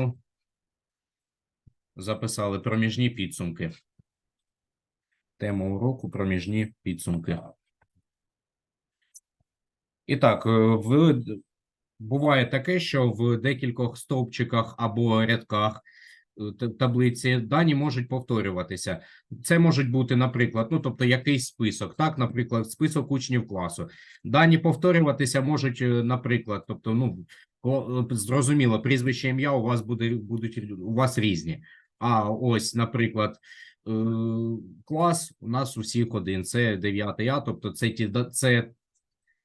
табличку. Записали проміжні підсумки. Тема уроку проміжні підсумки. І так, е, в... буває таке, що в декількох стовпчиках або рядках е, таблиці дані можуть повторюватися. Це можуть бути, наприклад, ну тобто якийсь список, так, наприклад, список учнів класу. Дані повторюватися можуть, е, наприклад, тобто, ну зрозуміло, прізвище ім'я у вас буде будуть у вас різні. А ось, наприклад, е, клас у нас у всіх один. Це 9 А, тобто це ті це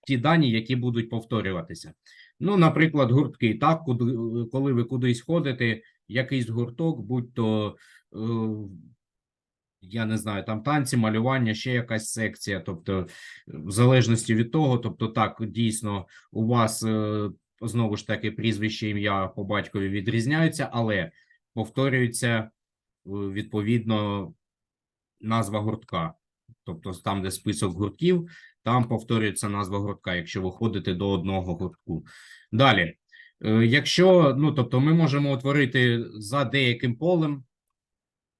ті дані, які будуть повторюватися. Ну, наприклад, гуртки. Так, куди, коли ви кудись ходите, якийсь гурток, будь то е, я не знаю, там танці, малювання, ще якась секція. Тобто, в залежності від того, тобто, так, дійсно, у вас е, знову ж таки прізвище, ім'я по батькові відрізняються, але повторюється е, відповідно назва гуртка. Тобто, там, де список гуртків, там повторюється назва гуртка, якщо ви ходите до одного гуртку. Далі, е, якщо, ну тобто, ми можемо утворити за деяким полем,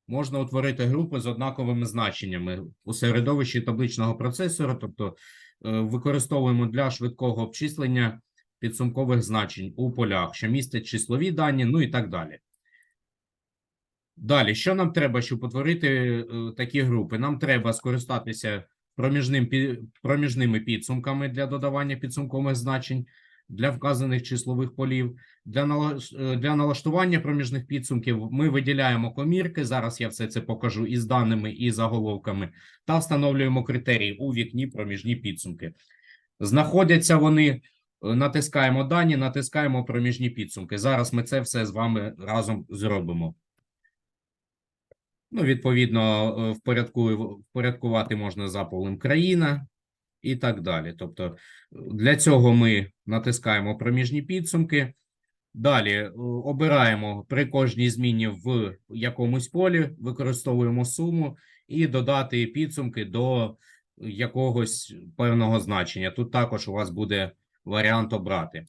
можна утворити групи з однаковими значеннями у середовищі табличного процесора, тобто е, використовуємо для швидкого обчислення підсумкових значень у полях, що містять числові дані, ну і так далі. Далі, що нам треба, щоб утворити е, такі групи? Нам треба скористатися проміжним, проміжними підсумками для додавання підсумкових значень для вказаних числових полів. Для, е, для налаштування проміжних підсумків ми виділяємо комірки. Зараз я все це покажу із даними і заголовками, та встановлюємо критерії у вікні проміжні підсумки. Знаходяться вони, натискаємо дані, натискаємо проміжні підсумки. Зараз ми це все з вами разом зробимо. Ну, відповідно, е, впорядку, впорядкувати можна за полем країна і так далі. Тобто, е, для цього ми натискаємо проміжні підсумки. Далі е, обираємо при кожній зміні в якомусь полі, використовуємо суму і додати підсумки до якогось певного значення. Тут також у вас буде варіант обрати.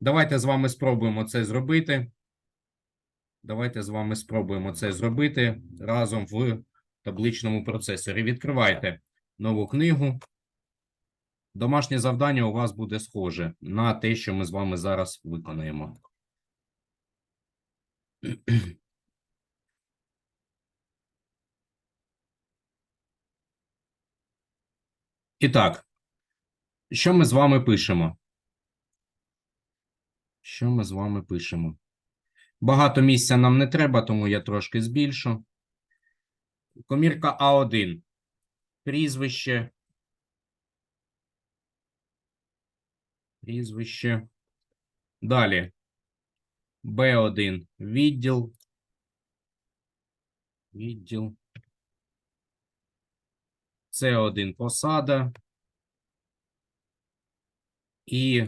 Давайте з вами спробуємо це зробити. Давайте з вами спробуємо це зробити разом в табличному процесорі. Відкривайте нову книгу. Домашнє завдання у вас буде схоже на те, що ми з вами зараз виконаємо. І так, що ми з вами пишемо? Що ми з вами пишемо? Багато місця нам не треба, тому я трошки збільшу. Комірка А1. Прізвище. Прізвище. Далі. Б1. Відділ. Відділ. С1. Посада. І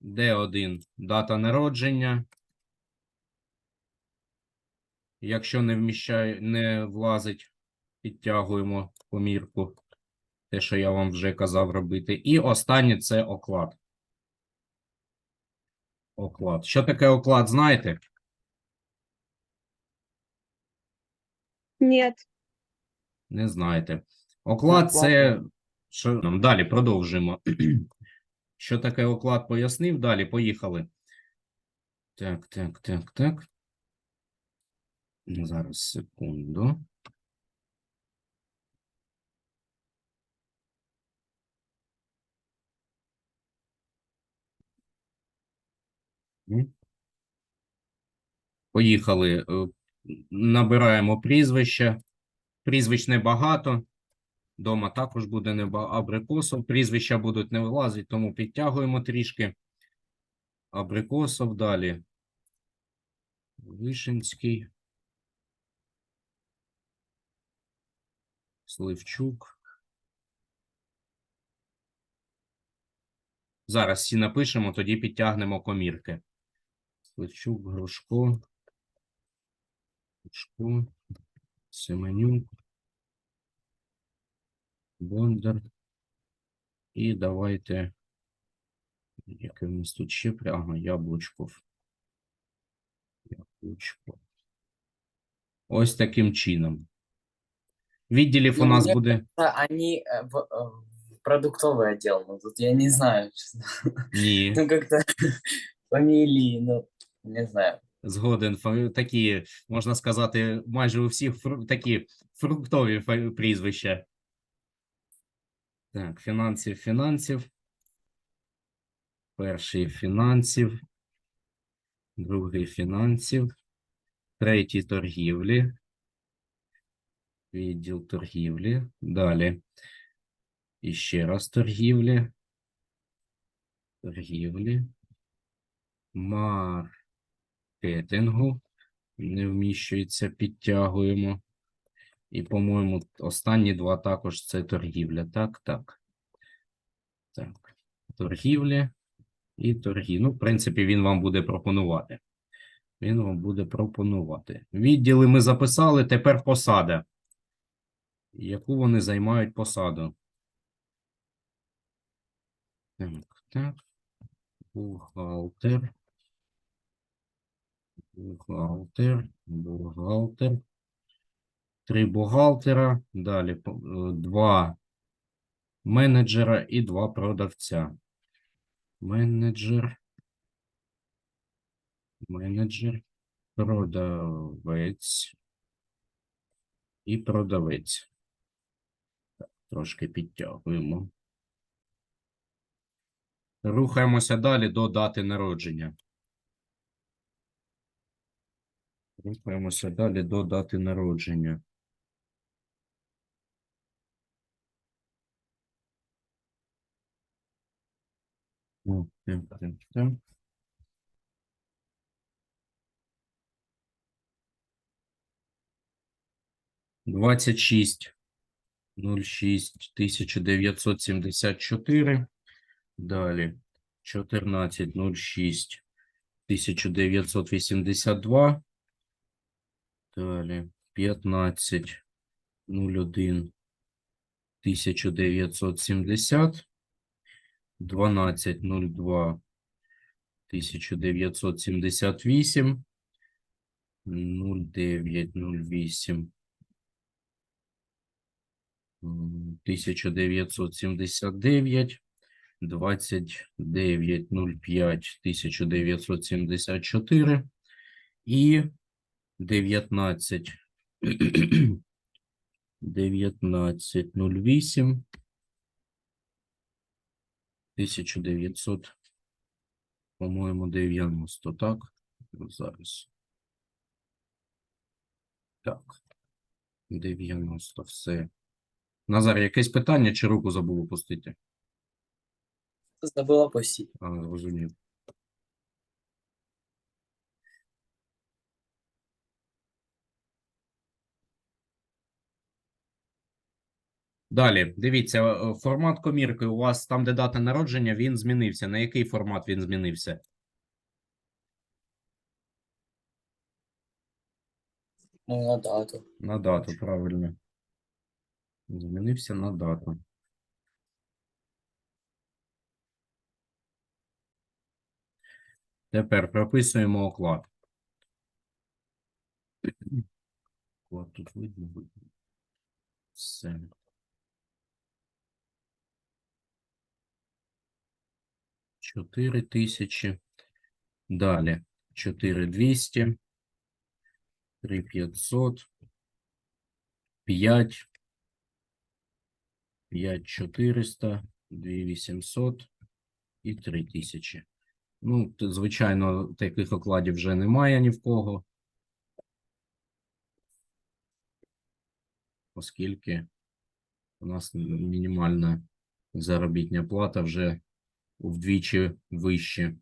Д1 дата народження. Якщо не вміщає, не влазить, підтягуємо помірку. Те, що я вам вже казав робити. І останнє це оклад. Оклад. Що таке оклад, знаєте? Нет. Не знаєте. Оклад це. Що нам далі продовжуємо. Що таке оклад пояснив? Далі поїхали. Так, так, так, так. Зараз секунду. Поїхали. Е, Набираємо прізвище. Прізвищ небагато. Дома також буде неба абрикосов. Прізвища будуть не вилазити, тому підтягуємо трішки. Абрикосов далі. Вишинський. Сливчук. Зараз всі напишемо, тоді підтягнемо комірки. Сливчук, Грушко. Грушко. Семенюк. Бондар. І давайте Яке в нас тут ще прямо яблучков. Яблучко. Ось таким чином. Відділів у Ну, нас мені буде. А Они э, в, э, в продуктовый отдел, ну тут я не знаю, честно. Ні. Ну как-то фамилии, ну не знаю. Згоден, фа- такі, можна сказати, майже у всіх фру- такі фруктові фа- прізвища. Так, фінансів, фінансів. Перший фінансів. Другий фінансів. Третій торгівлі. Відділ торгівлі. Далі. І ще раз торгівлі. Торгівлі. Маркетингу. Не вміщується, підтягуємо. І, по-моєму, останні два також це торгівля. Так, так. Так. Торгівля і торгі. Ну, в принципі, він вам буде пропонувати. Він вам буде пропонувати. Відділи ми записали, тепер посада. Яку вони займають посаду? Так, так. Бухгалтер. Бухгалтер. Бухгалтер. Три бухгалтера. Далі е, два менеджера і два продавця. Менеджер. Менеджер. Продавець. І продавець. Трошки підтягуємо. Рухаємося далі до дати народження. Рухаємося далі до дати народження. Так, так, так. Двадцять шість нуль шість тисяча дев'ятсот сімдесят чотири. Далі чотирнадцять нуль шість тисяча дев'ятсот вісімдесят два. Далі п'ятнадцять нуль один тисяча дев'ятсот сімдесят. Дванадцять нуль два тисяча дев'ятсот сімдесят вісім. Нуль дев'ять нуль вісім. М, 1979, 2905 1974 і 19 1908 1900, по-моєму, 90, так? Зараз. Так. 90, все. Назар, якесь питання чи руку забув опустити? Забула пустить. А, зрозумів. Далі, дивіться, е, формат комірки у вас там, де дата народження, він змінився. На який формат він змінився? Ну, на дату. На дату, правильно. Змінився на дату. Тепер прописуємо оклад. Оклад тут видно. видно. Все. Чотири тисячі. Далі. Чотири двісті. Три п'ятсот. П'ять. П'ять чотириста. Дві вісімсот. І три тисячі. Ну, звичайно, таких окладів вже немає ні в кого. Оскільки у нас мінімальна заробітня плата вже вдвічі вище.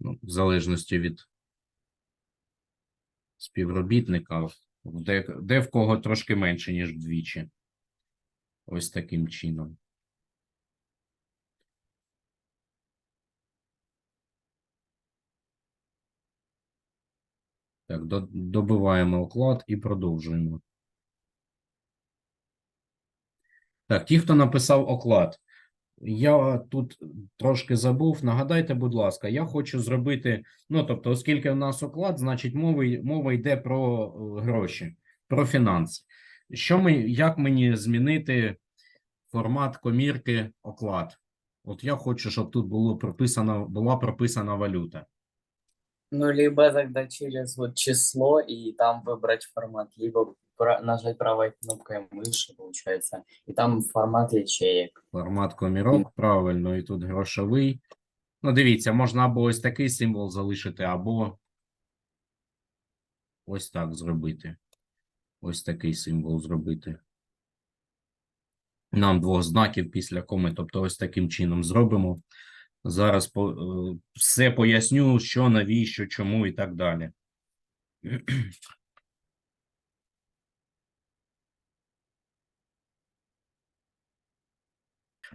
Ну, в залежності від співробітника, де, де в кого трошки менше, ніж вдвічі. Ось таким чином. Так, добиваємо оклад і продовжуємо. Так, ті, хто написав оклад, я тут трошки забув. Нагадайте, будь ласка, я хочу зробити. Ну, тобто, оскільки в нас оклад, значить, мова, мова йде про е, гроші, про фінанси. Що ми, як мені змінити формат комірки оклад? От я хочу, щоб тут було прописано, була прописана валюта. Ну, либо тогда через вот число и там выбрать формат, либо нажать правой кнопкой мыши, получается, и там формат ячеек. Формат комірок, правильно, і тут грошовий. Ну, дивіться, можна або ось такий символ залишити, або ось так зробити. Ось такий символ зробити. Нам двох знаків після коми, тобто ось таким чином зробимо. Зараз по, е, все поясню, що, навіщо, чому і так далі.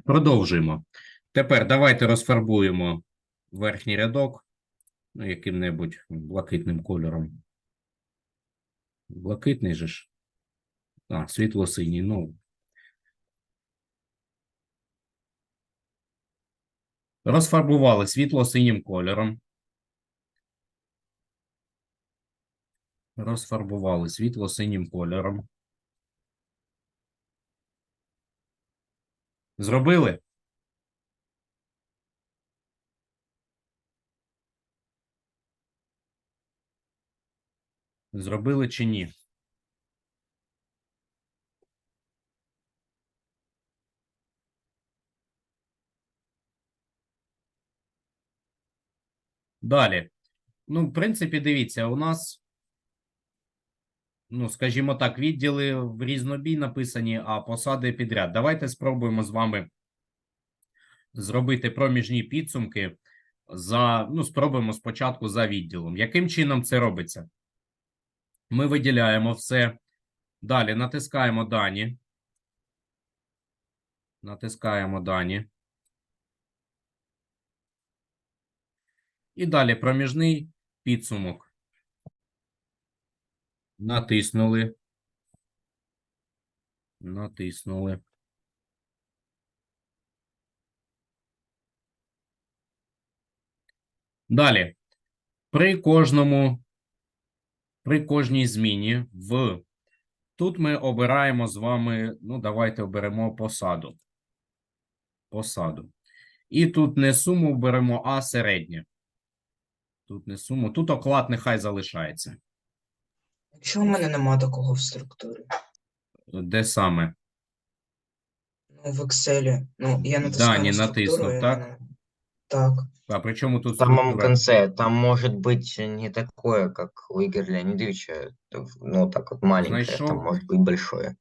Продовжуємо. Тепер давайте розфарбуємо верхній рядок ну, яким-небудь блакитним кольором. Блакитний же ж. А, світло-синій, ну. Розфарбували світло-синім кольором. Розфарбували світло-синім кольором. Зробили? Зробили чи ні? Далі. Ну, в принципі, дивіться, у нас, ну, скажімо так, відділи в різнобій написані, а посади підряд. Давайте спробуємо з вами зробити проміжні підсумки за, ну, спробуємо спочатку за відділом. Яким чином це робиться? Ми виділяємо все. Далі натискаємо дані. Натискаємо дані. І далі проміжний підсумок. Натиснули. Натиснули. Далі. При кожному, при кожній зміні в тут ми обираємо з вами, ну, давайте оберемо посаду. Посаду. І тут не суму беремо, а середнє. Тут не суму. Тут оклад нехай залишається. Якщо у мене нема такого в структурі, Де саме? ну в Excel, ну я натискаю Дані на структуру, натиснув, і так? Так. А при чому тут В самом структура? конце там может быть не такое, как у Игоря Леонидовича, ну так вот маленькое, Знайшов. там может быть большое.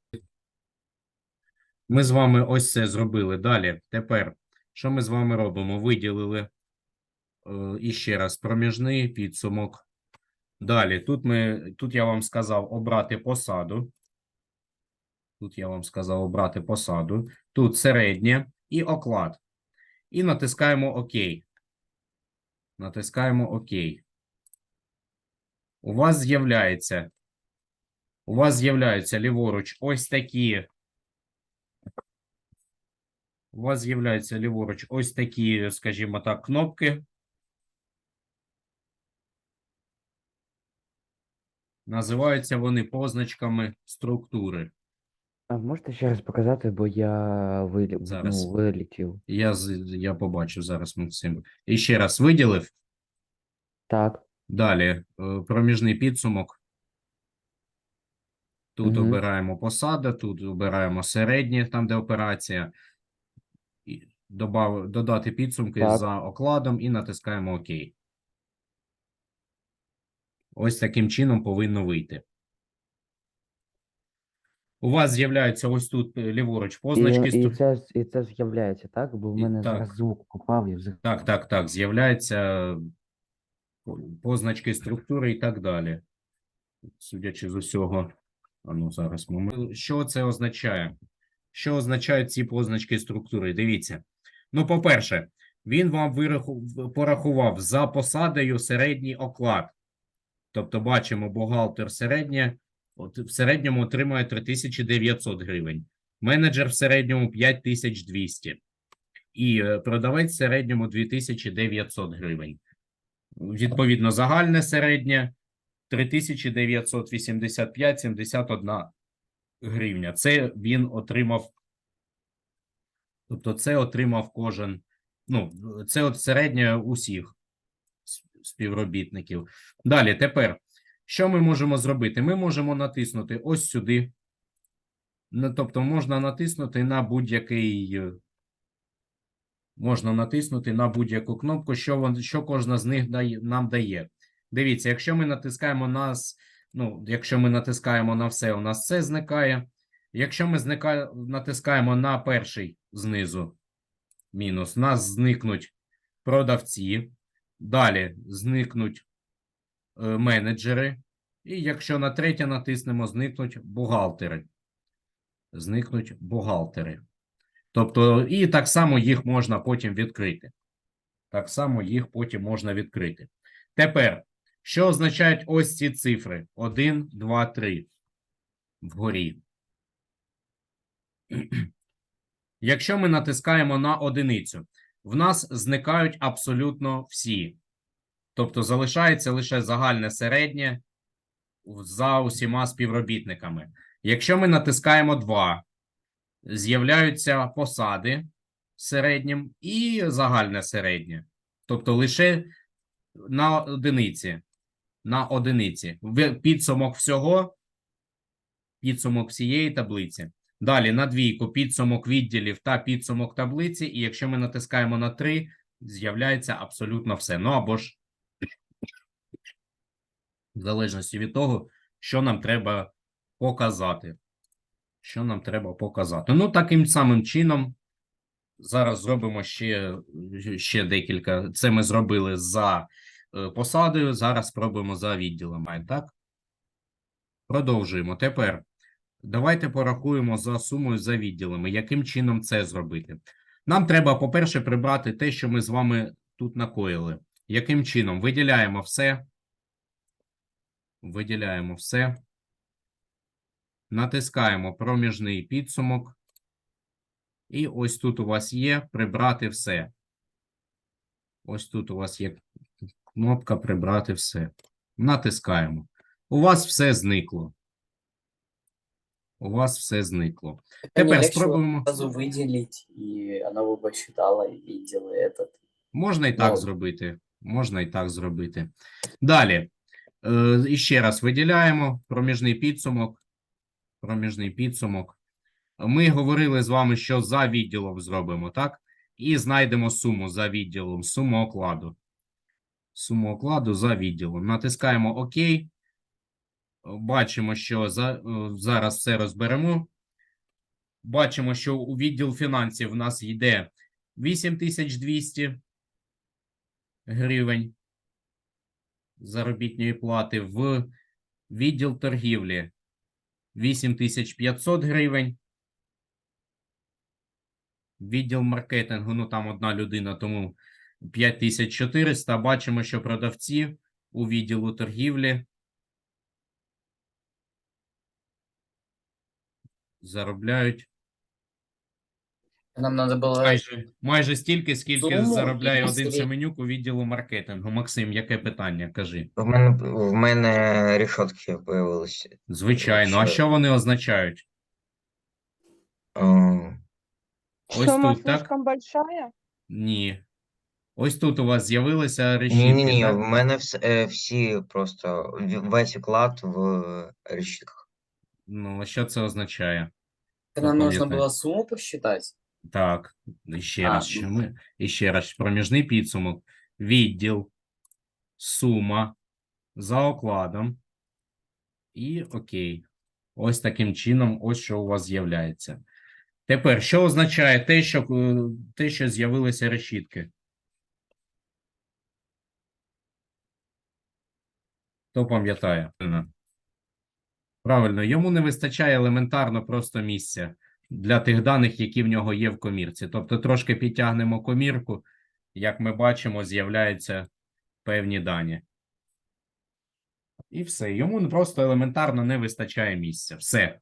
Ми з вами ось це зробили. Далі. Tепер, що ми з вами робимо? Виділили е, і ще раз проміжний підсумок. Далі, тут ми, тут я вам сказав обрати посаду. Тут я вам сказав обрати посаду. Тут середнє і оклад. І натискаємо ОК. Натискаємо ОК. У вас з'являється. У вас з'являються ліворуч ось такі у вас з'являються ліворуч ось такі, скажімо так, кнопки. Називаються вони позначками структури. А можете ще раз показати, бо я вилі... Зараз. ну, вилетів. Я, з- я побачив зараз Максим. І ще раз виділив. Так. Далі е, проміжний підсумок. Тут Мгм. обираємо посада, тут обираємо середнє, там де операція. І добав, додати підсумки Так. за окладом і натискаємо ОК. Ось таким чином повинно вийти. У вас з'являються ось тут е, ліворуч позначки. І, і, це, і це з'являється, так? Бо в мене так. зараз звук попав і взагалі. Так, так, так. З'являються позначки структури і так далі. Судячи з усього. А ну, зараз момент. Що це означає? Що означають ці позначки структури? Дивіться. Ну, по-перше, він вам порахував за посадою середній оклад. Тобто, бачимо, бухгалтер середнє, от в середньому отримує 3900 гривень. менеджер в середньому 5200 і е, продавець в середньому 2900 гривень. Відповідно, загальне середнє 3985,71 гривня. Це він отримав. Тобто, це отримав кожен. Ну, це от середнє усіх співробітників. Далі, тепер, що ми можемо зробити? Ми можемо натиснути ось сюди. Ну, тобто, можна натиснути на будь-який. е, Можна натиснути на будь-яку кнопку, що, вон, що кожна з них дає, нам дає. Дивіться, якщо ми натискаємо нас, ну, якщо ми натискаємо на все, у нас все зникає. Якщо ми зника... натискаємо на перший знизу мінус, у нас зникнуть продавці, далі зникнуть е, менеджери, і якщо на третє натиснемо, зникнуть бухгалтери. Зникнуть бухгалтери. Тобто, і так само їх можна потім відкрити. Так само їх потім можна відкрити. Тепер, що означають ось ці цифри? 1, 2, 3 вгорі. Якщо ми натискаємо на одиницю, в нас зникають абсолютно всі. Тобто залишається лише загальне середнє за усіма співробітниками. Якщо ми натискаємо 2, з'являються посади середнім і загальне середнє. Тобто лише на одиниці. На одиниці. Підсумок всього, підсумок всієї таблиці. Далі на двійку підсумок відділів та підсумок таблиці. І якщо ми натискаємо на 3, з'являється абсолютно все. Ну або ж в залежності від того, що нам треба показати. Що нам треба показати? Ну, таким самим чином, зараз зробимо ще, ще декілька. Це ми зробили за е, посадою. Зараз спробуємо за відділами. Так? Продовжуємо. Тепер давайте порахуємо за сумою за відділами. Яким чином це зробити? Нам треба, по-перше, прибрати те, що ми з вами тут накоїли. Яким чином? Виділяємо все. Виділяємо все. Натискаємо проміжний підсумок. І ось тут у вас є прибрати все. Ось тут у вас є кнопка прибрати все. Натискаємо. У вас все зникло У вас все зникло. Это не Тепер легче спробуємо. сразу выделить, и она бы посчитала и делает это. Можна і так Ну. зробити. Можна і так зробити. Далі. Е, і ще раз виділяємо проміжний підсумок. Проміжний підсумок. Ми говорили з вами, що за відділом зробимо, так? І знайдемо суму за відділом, суму окладу. Суму окладу за відділом. Натискаємо ОК. Бачимо, що за, е, зараз все розберемо. Бачимо, що у відділ фінансів в нас йде 8200 гривень заробітної плати, в відділ торгівлі 8500 гривень. Відділ маркетингу, ну там одна людина, тому 5400. Бачимо, що продавці у відділу торгівлі заробляють Нам надо было... майже, майже стільки, скільки Суму заробляє і один Семенюк у відділу маркетингу. Максим, яке питання? Кажи. В мене, в мене рішотки появилися. Звичайно. А Що? що вони означають? Е, Ось Сумма тут, так? слишком большая? Ні. Ось тут у вас з'явилися Ні, решітки. ні, ні, так? в мене вс- е, всі просто в- весь уклад в решітках. Ну, що це означає? Нам нужно Запам'ятай. было сумму посчитать. Так, ще А, раз, ну. ми, і ще раз, проміжний підсумок, відділ, сума за окладом і окей. Ось таким чином, ось що у вас з'являється. Тепер, що означає те, що, е, те, що з'явилися решітки? Хто пам'ятає? Правильно, йому не вистачає елементарно просто місця для тих даних, які в нього є в комірці. Тобто трошки підтягнемо комірку, як ми бачимо, з'являються певні дані. І все. Йому просто елементарно не вистачає місця. Все.